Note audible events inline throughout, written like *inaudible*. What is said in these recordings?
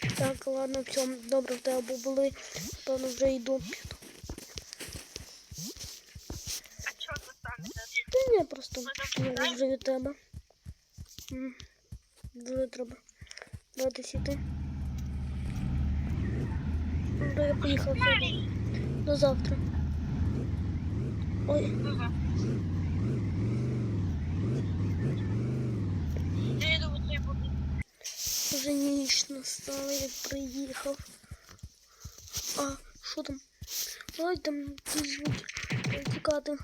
Так, ладно, все, добре, в тебе були. Певно, вже йду. А чого самі зараз? Та ні, просто я вже від тебе. Дуже треба. Давайте сіти. Добре, я поїхав. До завтра. Ой, вже ніч настала, я приїхав. А, що там? Ой, там якісь звуки. Треба Тікати.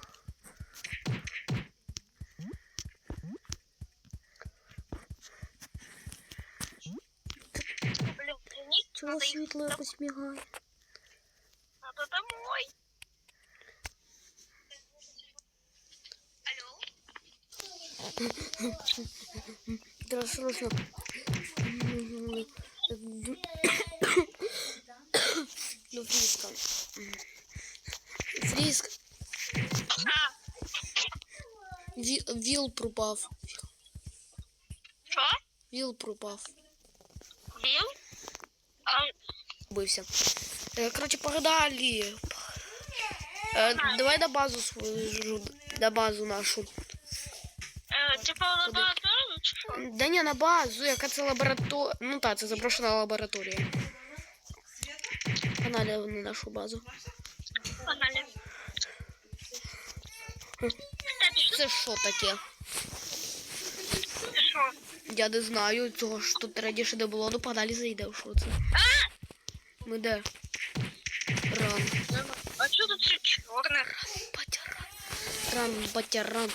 Блін, ні, Чого надо їх світло якось мігає? Надо домой. Алло? *laughs* Треба срочно. До фріска. Фріск. А, Ві- Віл пропав. що? Віл пропав. Біл? А, Бився. Е, Коротше, погнали. Е, давай на базу свою, жу- на базу нашу. е, типа лабораторію чи що? Да ні, на базу, яка це лабораторія. Ну так, це заброшена лабораторія. Погнали на нашу базу. Погнали. Це що таке? це що? Я не знаю, цього ж тут раніше не було, ну погнали зайдемо, що це. Ми де? Ран. А що тут все чорне? Ран, батяран.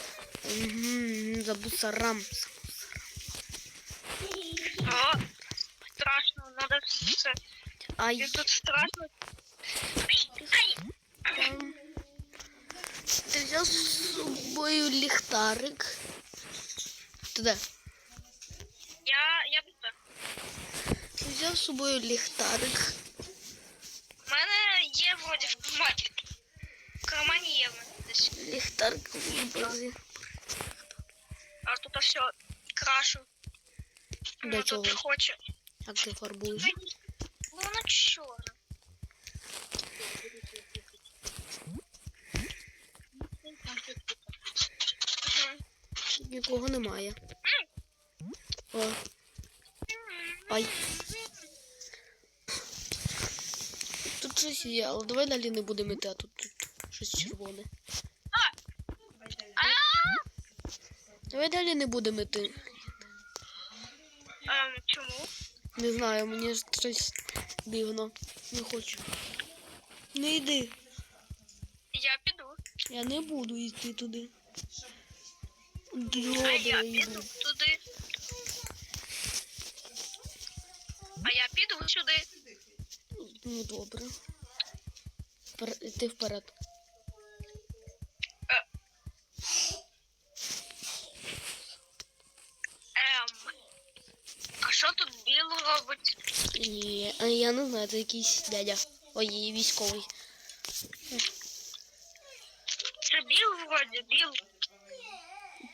Угу, забусарам. О, страшно, надо все. Ай, І тут страшно. Ай! там. Ти взяв з собою ліхтарик. Ти де? Я, я тут. Ти взяв з собою ліхтарик. У мене є вроді в кармані. В кармані є в мене десь. Ліхтарик в базі. А тут все крашу. Для Ну, чого? Хоче. Як ти фарбуєш? Ну, чорне. Нікого немає. О. Ай. Тут щось є, але давай далі не будемо йти, а тут, тут щось червоне. Давай далі не будемо йти. Ем, чому? Не знаю, мені ж щось дивно. Не хочу. Не йди. Я піду. Я не буду йти туди. А я йду. піду туди. А я піду сюди. Ну добре. Йти вперед. Ем. А що тут біло робить? А я не знаю, це якийсь дядя. Ой, військовий. Це біл вроді, біл.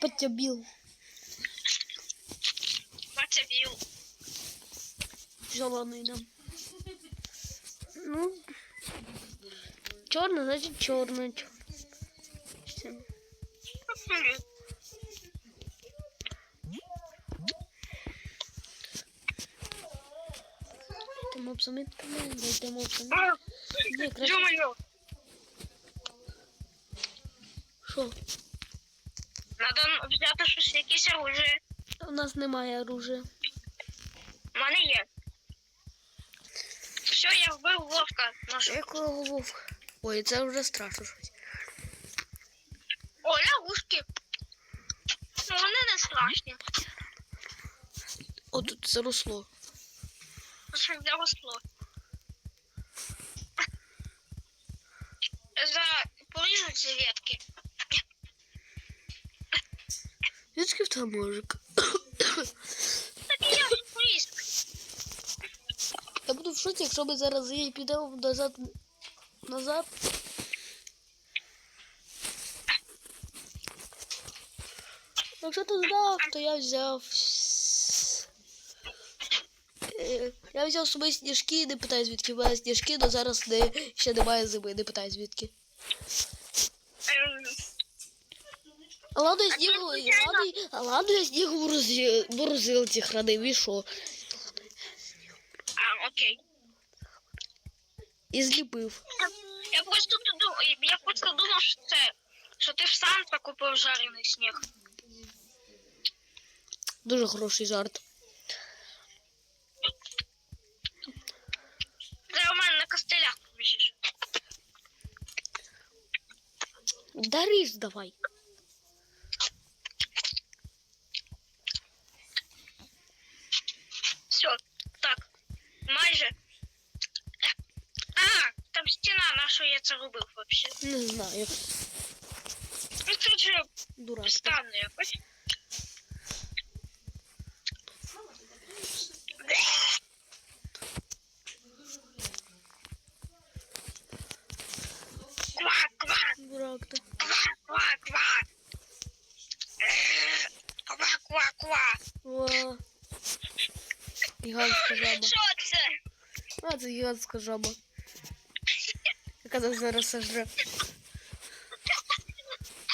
Бача біл. Все, ладно, йдемо. Ну. Чорне, значить чорне. чорне. Все. Мопсами дайте мопсами. Ні, краще. Що? надо взяти щось, якесь оружие. У нас немає оружия. У мене є. Все, я вбив вовка. Нож. Якого головка? Ой, це вже страшно щось. О, лягушки. Ну, вони не страшні. О, тут заросло. Що заросло. За поріжуть ці ветки. Звідки в тебе мужик? Так і я ж поріж. Я буду в шоці, якщо ми зараз її підемо назад. Назад. Якщо ти здав, то я взяв. я взяв з собою сніжки, не питаю звідки в мене сніжки, але зараз не, ще немає зими, не питаю звідки. А ладно, я А сніг, це звичайно. ладно, а ладно, я сніг в морозилці хранив, і що? А, окей. І зліпив. Я просто думав, я просто думав, що це, що ти в Санта купив жарений сніг. Дуже хороший жарт. Дариш давай. Все, так. Майже. А, там стіна, на що я це робив взагалі? Не знаю, Ну тут же дурак. странно якось. О, гігантська жаба. Що це? А, це гігантська жаба. Яка нас зараз сожре.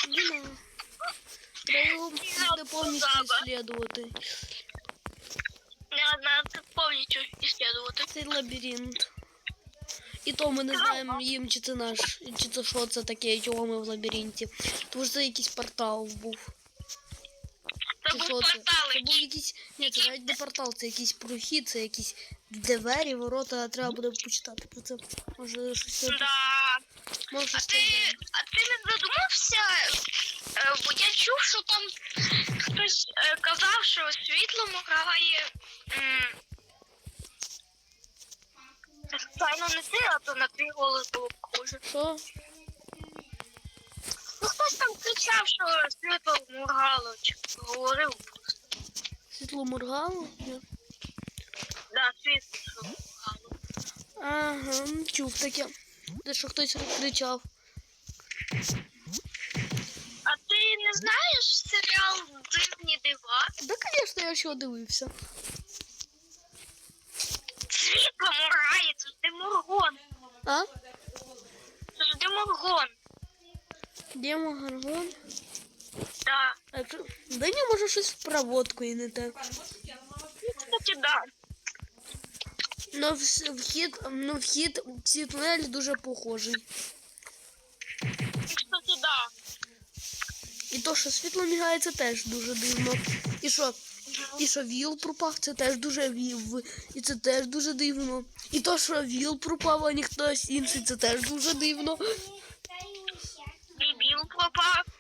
Діма. Треба його буде повністю жаба. ісследувати. Не одна тут повністю іслідувати. Цей лабіринт. І то ми не знаємо їм, чи це наш, чи це що це таке, чого ми в лабіринті. Тому що це якийсь портал був. Це був портал, Це був якийсь. Ні, це навіть не портал, це якийсь прохід, це якісь двері, ворота, треба буде почитати про це. Може щось. Да. Може А щось ти, а ти не задумався? Е, Бо я чув, що там хтось е, казав, що світло моргає. Звичайно, не ти, а то на твій голос було похоже. Що? Ну хтось там кричав, що світло моргало, чи говорив. Світло моргало? Ні. Да, світло моргало. Ага, чув таке. Де що хтось кричав. А ти не знаєш серіал Дивні дива? Да, звісно, я ще дивився. Світло моргає, це ж деморгон. А? Це ж деморгон. Демо гаргон. Да. А якщо... Да може щось в проводку і не те. Кстати, да. Но вхід, ну, вхід в ці тунелі дуже похожий. Кстати, да. І то, що світло мігає, це теж дуже дивно. І що, і що віл пропав, це теж дуже вів. І це теж дуже дивно. І то, що віл пропав, а не хтось інший, це теж дуже дивно. І біл пропав.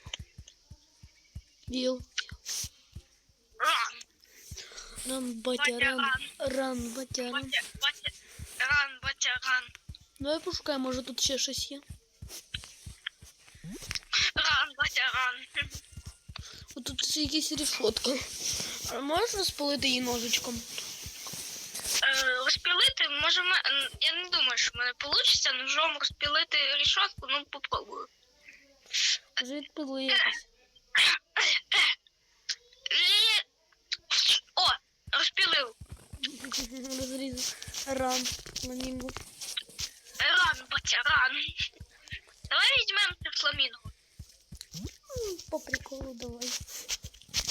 Віл. Ран. Ран, батя, ран. Ран, батя, ран. Батя, батя, ран, батя, ран. Давай пошукай, може тут ще щось є. Ран, батя, ран. От тут ще якась рішотка. А можеш розпалити її ножичком? Е, розпілити, може, ме- м, я не думаю, що в мене вийде ножом розпілити рішотку, ну попробую. Вже відпили якось. Розпілив. Розрізав. Ран ньому. Ран, батя, ран. Давай візьмемо це фламінго. По приколу давай.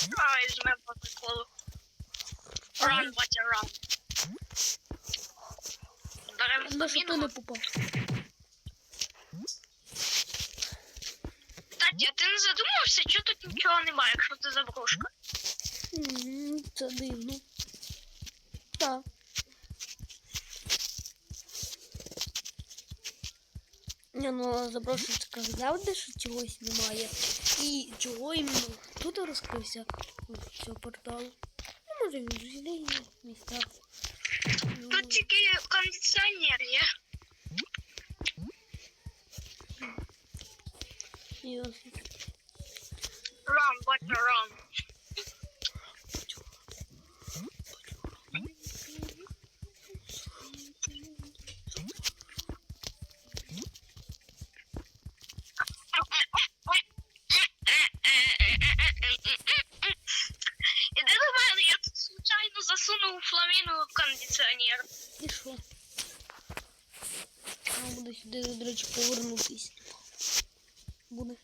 Давай візьмемо по приколу. Ран, батя, ран. Беремо На що ти фламінго. не попав? Кстати, а ти не задумався, що тут нічого немає, якщо це заброшка? М, Це дивно. Так. Ні, ну заброшечка завжди що чогось немає. І чого іменно тут розкрився цього порталу. Ну, може, в жилих місцях. Ну, Тут тільки кондиціонер є. ясно. Ран, батя, ран. Іди до мене, я тут случайно засунув фламінго в кондиціонер. наприклад. І що? А буде сюди, до речі, повернутись. Буде.